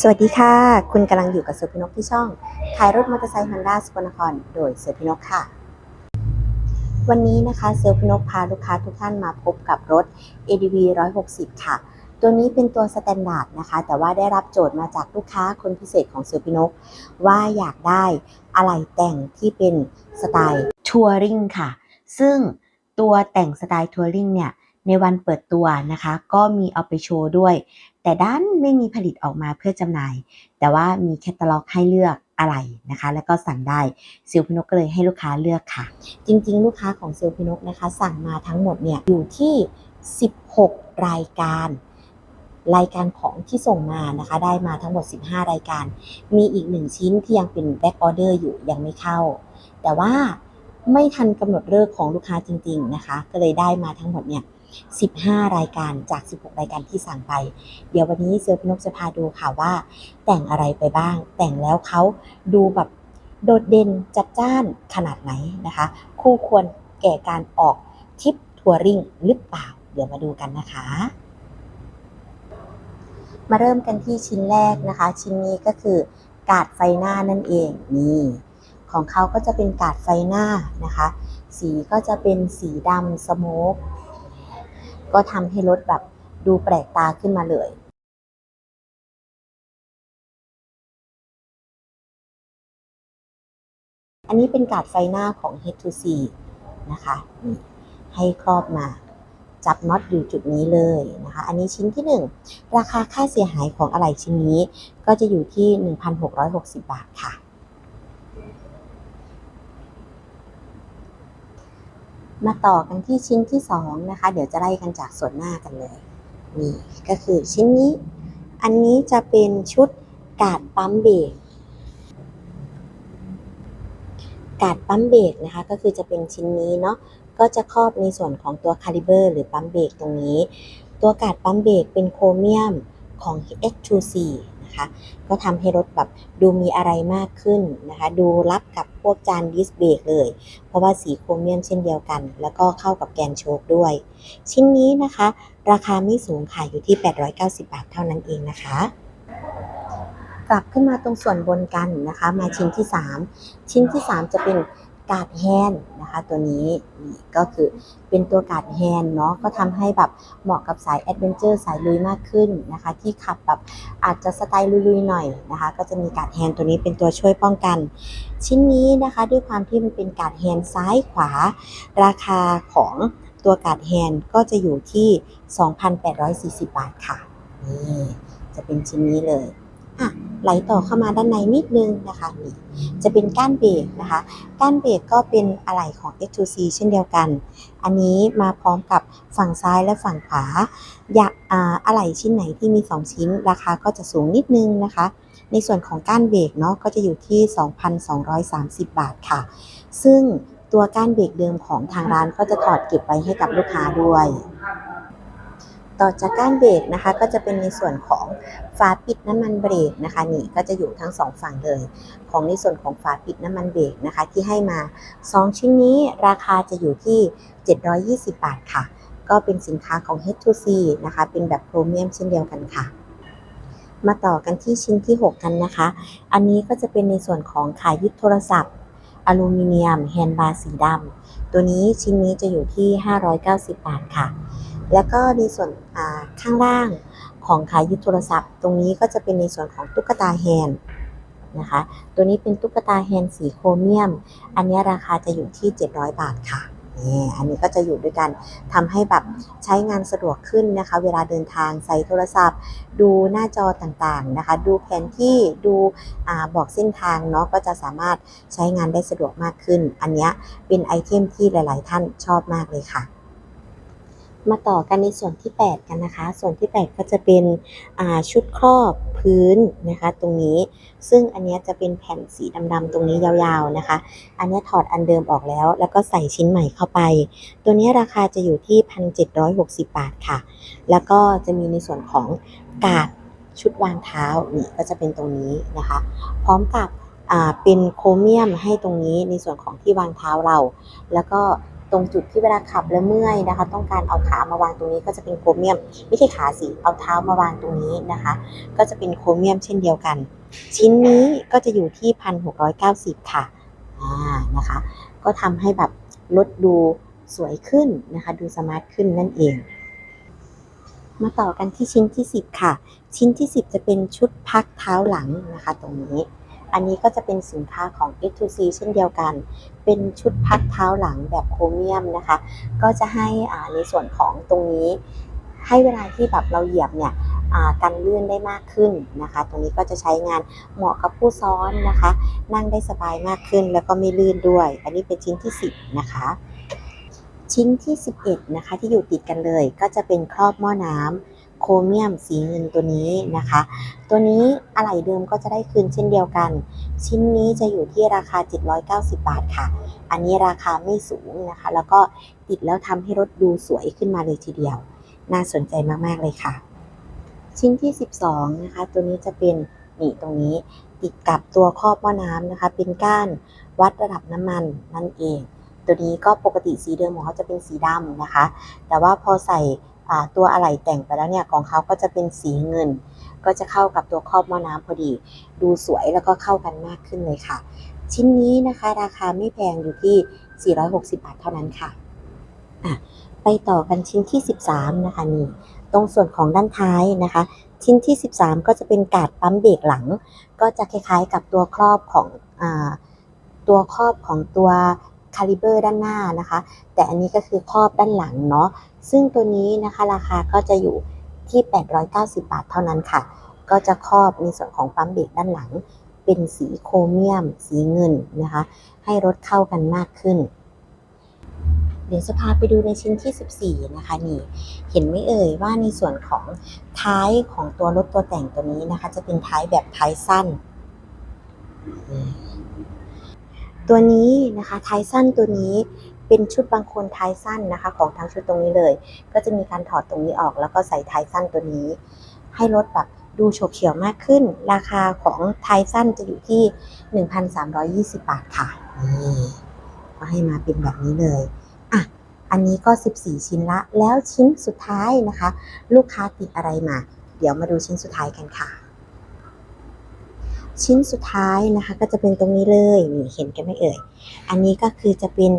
สวัสดีค่ะ คุณกำลังอยู่กับเสือพินกที่ช่องขายรถมอเตอร์ไซค์ฮอนด้าสกลนครโดยเสือพินกค่ะ วันนี้นะคะเสือพินกพาลูกค้าทุกท่านมาพบกับรถ ADV 160 ค่ะ ตัวนี้เป็นตัวสแตนดาร์ดนะคะ แต่ว่าได้รับโจทย์มาจากลูกค้าคนพิเศษของเสือพินกว่าอยากได้อะไรแต่งที่เป็นสไตล์ทัวริงค่ะ ซึ่งตัวแต่งสไตล์ทัวริงเนี่ยในวันเปิดตัวนะคะ ก็มีเอาไปโชว์ด้วย แต่ด้านไม่มีผลิตออกมาเพื่อจำหน่าย แต่ว่ามีแคตตาล็อกให้เลือกอะไรนะคะ แล้วก็สั่งได้ซิลพินกก็เลยให้ลูกค้าเลือกค่ะ จริงๆ ลูกค้าของซิลพินกนะคะ สั่งมาทั้งหมดเนี่ยอยู่ที่ 16 รายการ รายการของที่ส่งมานะคะ ได้มาทั้งหมด 15 รายการ มีอีกหนึ่งชิ้นที่ยังเป็นแบ็กออเดอร์อยู่ยังไม่เข้า แต่ว่าไม่ทันกำหนดเลิกของลูกค้าจริง ๆนะคะ ก็เลยได้มาทั้งหมดเนี่ย 15 รายการจาก 16 รายการที่สั่งไป เดี๋ยววันนี้เซอร์พนกจะพาดูค่ะว่า แต่งอะไรไปบ้าง แต่งแล้วเขาดูแบบโดดเด่นจัดจ้านขนาดไหนนะคะ คู่ควรแก่การออกทริปทัวริงหรือเปล่า เดี๋ยวมาดูกันนะคะ มาเริ่มกันที่ชิ้นแรกนะคะ ชิ้นนี้ก็คือกาดไฟหน้านั่นเองนี่ของเขาก็จะเป็นกาดไฟหน้านะคะ สีก็จะเป็นสีดำสโมก ก็ทำให้รถแบบดูแปลกตาขึ้นมาเลยอันนี้เป็นกาดไฟหน้าของ H2C นะคะให้ครอบมา จับน็อตอยู่จุดนี้เลยนะคะ อันนี้ชิ้นที่ 1 ราคาค่าเสียหายของอะไหล่ชิ้นนี้ ก็จะอยู่ที่ 1,660 บาทค่ะ มาต่อกันที่ชิ้นที่2นะคะ เดี๋ยวจะไล่กันจากส่วนหน้ากันเลย นี่ก็คือชิ้นนี้ อันนี้จะเป็นชุดกาดปั๊มเบรกกาดปั๊มเบรกนะคะ ก็คือจะเป็นชิ้นนี้เนาะ ก็จะครอบในส่วนของตัวคาลิเบอร์หรือปั๊มเบรกตรงนี้ ตัวกาดปั๊มเบรกเป็นโครเมียมของ H2C นะคะ ก็ทำให้รถแบบดูมีอะไรมากขึ้นนะคะ ดูรับกับพวกจานดิสเบรกเลย เพราะว่าสีโครเมียมเช่นเดียวกัน แล้วก็เข้ากับแกนโชคด้วย ชิ้นนี้นะคะ ราคาไม่สูงค่ะอยู่ที่ 890 บาทเท่านั้นเองนะคะกลับขึ้นมาตรงส่วนบนกันนะคะ มาชิ้นที่ 3 ชิ้นที่ 3 จะเป็น กาดแฮนนะคะตัวนี้นี่ก็คือเป็นตัวกาดแฮนเนาะก็ทำให้แบบเหมาะกับสายแอดเวนเจอร์สายลุยมากขึ้นนะคะ ที่ขับแบบอาจจะสไตล์ลุยๆหน่อยนะคะ ก็จะมีกาดแฮนตัวนี้เป็นตัวช่วยป้องกัน ชิ้นนี้นะคะด้วยความที่มันเป็นกาดแฮนซ้ายขวา ราคาของตัวกาดแฮนก็จะอยู่ที่ 2,840 บาทค่ะนี่จะเป็นชิ้นนี้เลยอะ ไหลต่อเข้ามาด้านในนิดนึงนะคะนี่จะเป็นก้านเบรกนะคะก้านเบรกก็เป็นอะไหล่ของ X2C เช่นเดียวกัน อันนี้มาพร้อมกับฝั่งซ้ายและฝั่งขวาอยากอ่าอะไหล่ชิ้นไหนที่มี 2 ชิ้น ราคาก็จะสูงนิดนึงนะคะ ในส่วนของก้านเบรกเนาะก็จะอยู่ที่ 2,230 บาทค่ะ ซึ่งตัวก้านเบรกเดิมของทางร้านก็จะถอดเก็บไว้ให้กับลูกค้าด้วย ต่อจากก้านเบรกนะคะ ก็จะเป็นในส่วนของฝาปิดน้ำมันเบรกนะคะนี่ก็จะอยู่ทั้งสองฝั่งเลย ของในส่วนของฝาปิดน้ำมันเบรกนะคะ ที่ให้มา 2 ชิ้นนี้ราคาจะอยู่ที่ 720 บาทค่ะ ก็เป็นสินค้าของ H2C นะคะ เป็นแบบโครเมียมเช่นเดียวกันค่ะ มาต่อกันที่ชิ้นที่ 6 กันนะคะ อันนี้ก็จะเป็นในส่วนของขายึดโทรศัพท์อลูมิเนียมแฮนด์บาร์สีดำตัวนี้ชิ้นนี้จะอยู่ที่ 590 บาทค่ะ แล้วก็ในส่วนข้างล่างของขายึดโทรศัพท์ ตรงนี้ก็จะเป็นในส่วนของตุ๊กตาแฮนนะคะ ตัวนี้เป็นตุ๊กตาแฮนสีโครเมียม อันนี้ราคาจะอยู่ที่ 700 บาทค่ะนี่อันนี้ก็จะอยู่ด้วยกันทำให้แบบใช้งานสะดวกขึ้นนะคะ เวลาเดินทางใส่โทรศัพท์ ดูหน้าจอต่างๆนะคะ ดูแผนที่ดูอบอกเส้นทางเนาะก็จะสามารถใช้งานได้สะดวกมากขึ้น อันนี้เป็นไอเทมที่หลาย ๆ ท่านชอบมากเลยค่ะ มาต่อกันในส่วนที่ 8 กันนะคะ ส่วนที่ 8 ก็จะเป็นชุดครอบพื้นนะคะ ตรงนี้ ซึ่งอันนี้จะเป็นแผ่นสีดำๆตรงนี้ยาวๆนะคะ อันนี้ถอดอันเดิมออกแล้ว แล้วก็ใส่ชิ้นใหม่เข้าไป ตัวนี้ราคาจะอยู่ที่ 1,760 บาทค่ะ แล้วก็จะมีในส่วนของกาดชุดวางเท้านี่ก็จะเป็นตรงนี้นะคะ พร้อมกับเป็นโครเมียมให้ตรงนี้ในส่วนของที่วางเท้าเรา แล้วก็ ตรงจุดที่เวลาขับแล้วเมื่อยนะคะ ต้องการเอาขามาวางตรงนี้ก็จะเป็นโครเมียม ไม่ใช่ขาสิเอาเท้ามาวางตรงนี้นะคะ ก็จะเป็นโครเมียมเช่นเดียวกัน ชิ้นนี้ก็จะอยู่ที่1,690ค่ะอ่านะคะ ก็ทำให้แบบรถดูสวยขึ้นนะคะ ดูสมาร์ทขึ้นนั่นเอง มาต่อกันที่ชิ้นที่ 10 ค่ะ ชิ้นที่ 10 จะเป็นชุดพักเท้าหลังนะคะ ตรงนี้ อันนี้ก็จะเป็นสินค้าของ X2C เช่นเดียวกัน เป็นชุดพักเท้าหลังแบบโครเมียมนะคะ ก็จะให้ในส่วนของตรงนี้ ให้เวลาที่แบบเราเหยียบเนี่ยอ่ากันลื่นได้มากขึ้นนะคะ ตรงนี้ก็จะใช้งานเหมาะกับผู้ซ้อนนะคะ นั่งได้สบายมากขึ้นแล้วก็ไม่ลื่นด้วย อันนี้เป็นชิ้นที่ 10 นะคะ ชิ้นที่ 11 นะคะที่อยู่ติดกันเลย ก็จะเป็นครอบหม้อน้ำ โครเมียมสีเงินตัวนี้นะคะ ตัวนี้อะไหล่เดิมก็จะได้คืนเช่นเดียวกัน ชิ้นนี้จะอยู่ที่ราคา 790 บาทค่ะ อันนี้ราคาไม่สูงนะคะ แล้วก็ติดแล้วทำให้รถดูสวยขึ้นมาเลยทีเดียว น่าสนใจมากๆเลยค่ะ ชิ้นที่ 12 นะคะ ตัวนี้จะเป็นนี่ตรงนี้ติดกับตัวครอบหม้อน้ำนะคะ เป็นก้านวัดระดับน้ำมันนั่นเอง ตัวนี้ก็ปกติสีเดิมของเขาจะเป็นสีดำนะคะ แต่ว่าพอใส่ ตัวอะไหล่แต่งไปแล้วเนี่ยของเขาก็จะเป็นสีเงิน ก็จะเข้ากับตัวครอบหม้อน้ำพอดี ดูสวยแล้วก็เข้ากันมากขึ้นเลยค่ะ ชิ้นนี้นะคะราคาไม่แพงอยู่ที่ 460 บาทเท่านั้นค่ะะไปต่อกันชิ้นที่ 13 นะคะนี่ตรงส่วนของด้านท้ายนะคะ ชิ้นที่ 13 ก็จะเป็นกาดปั๊มเบรกหลัง ก็จะคล้ายๆ กับตัวครอบของอตัวครอบของตัว คาลิเบอร์ด้านหน้านะคะ แต่อันนี้ก็คือครอบด้านหลังเนาะซึ่งตัวนี้นะคะราคาก็จะอยู่ที่ 890 บาทเท่านั้นค่ะ ก็จะครอบในส่วนของปั๊มเบรกด้านหลัง เป็นสีโครเมียม สีเงินนะคะ ให้รถเข้ากันมากขึ้น เดี๋ยวจะพาไปดูในชิ้นที่ 14 นะคะนี่ เห็นไหมเอ่ยว่าในส่วนของท้ายของตัวรถตัวแต่งตัวนี้นะคะ จะเป็นท้ายแบบท้ายสั้น ตัวนี้นะคะท้ายสั้นตัวนี้เป็นชุดบางคนท้ายสั้นนะคะ ของทางชุดตรงนี้เลย ก็จะมีการถอดตรงนี้ออก แล้วก็ใส่ท้ายสั้นตัวนี้ ให้รถแบบดูโฉบเฉี่ยวมากขึ้น ราคาของท้ายสั้นจะอยู่ที่ 1,320 บาทค่ะนี่ก็ให้มาเป็นแบบนี้เลยอะอันนี้ก็ 14 ชิ้นละ แล้วชิ้นสุดท้ายนะคะ ลูกค้าติดอะไรมา เดี๋ยวมาดูชิ้นสุดท้ายกันค่ะ ชิ้นสุดท้ายนะคะ ก็จะเป็นตรงนี้เลยนี่เห็นกันไหมเอ่ย อันนี้ก็คือจะเป็น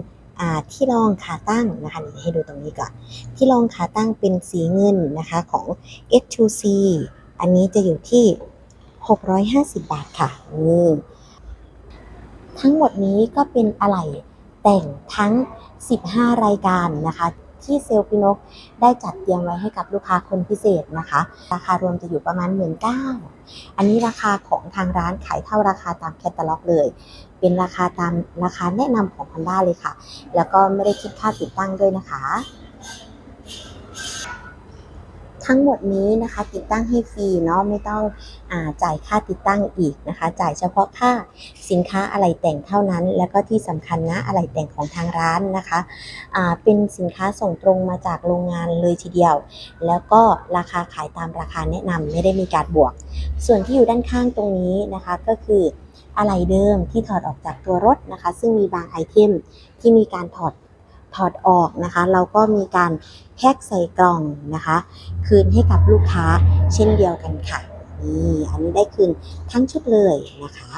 ที่รองขาตั้งนะคะนี่ให้ดูตรงนี้ก่อน ที่รองขาตั้งเป็นสีเงินนะคะของ S2C อันนี้จะอยู่ที่ 650 บาทค่ะนี่ทั้งหมดนี้ก็เป็นอะไหล่แต่งทั้ง 15 รายการนะคะ ที่เซลล์พินกได้จัดเตรียมไว้ให้กับลูกค้าคนพิเศษนะคะ ราคารวมจะอยู่ประมาณ 1 9ื่นอันนี้ราคาของทางร้านขายเท่าราคาตามแคตตาล็อกเลย เป็นราคาตามราคาแนะนำของ Honda เลยค่ะ แล้วก็ไม่ได้คิดค่าติดตั้งด้วยนะคะ ทั้งหมดนี้นะคะติดตั้งให้ฟรีเนาะไม่ต้องอาจ่ายค่าติดตั้งอีกนะคะ จ่ายเฉพาะค่าสินค้าอะไหล่แต่งเท่านั้น แล้วก็ที่สำคัญนะอะไหล่แต่งของทางร้านนะคะอ่าเป็นสินค้าส่งตรงมาจากโรงงานเลยทีเดียว แล้วก็ราคาขายตามราคาแนะนำไม่ได้มีการบวก ส่วนที่อยู่ด้านข้างตรงนี้นะคะก็คืออะไหล่เดิมที่ถอดออกจากตัวรถนะคะ ซึ่งมีบางไอเทมที่มีการถอด ถอดออกนะคะ เราก็มีการแพ็คใส่กล่องนะคะ คืนให้กับลูกค้าเช่นเดียวกันค่ะนี่อันนี้ได้คืนทั้งชุดเลยนะคะ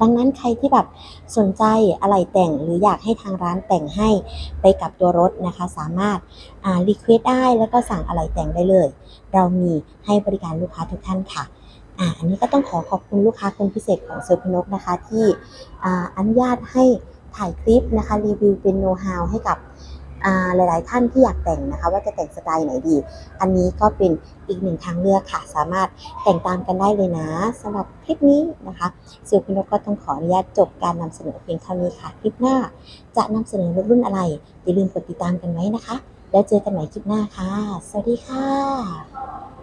ดังนั้นใครที่แบบสนใจอะไรแต่งหรืออยากให้ทางร้านแต่งให้ไปกับตัวรถนะคะ สามารถรีเควสได้แล้วก็สั่งอะไรแต่งได้เลย เรามีให้บริการลูกค้าทุกท่านค่ะอันนี้ก็ต้องขอขอบคุณลูกค้าคนพิเศษของเซอร์พนกนะคะ ที่อนุญาตให้ ถ่ายคลิปนะคะรีวิวเป็นโน้ตฮาวให้กับหลาย ๆ ท่านที่อยากแต่งนะคะ ว่าจะแต่งสไตล์ไหนดี อันนี้ก็เป็นอีกหนึ่งทางเลือกค่ะ สามารถแต่งตามกันได้เลยนะสำหรับคลิปนี้นะคะเซอร์พนกก็ต้องขออนุญาตจบการนำเสนอเพียงเท่านี้ค่ะ คลิปหน้า จะนำเสนอรุ่นอะไรอย่าลืมกดติดตามกันไว้นะคะ แล้วเจอกันใหม่คลิปหน้าค่ะ สวัสดีค่ะ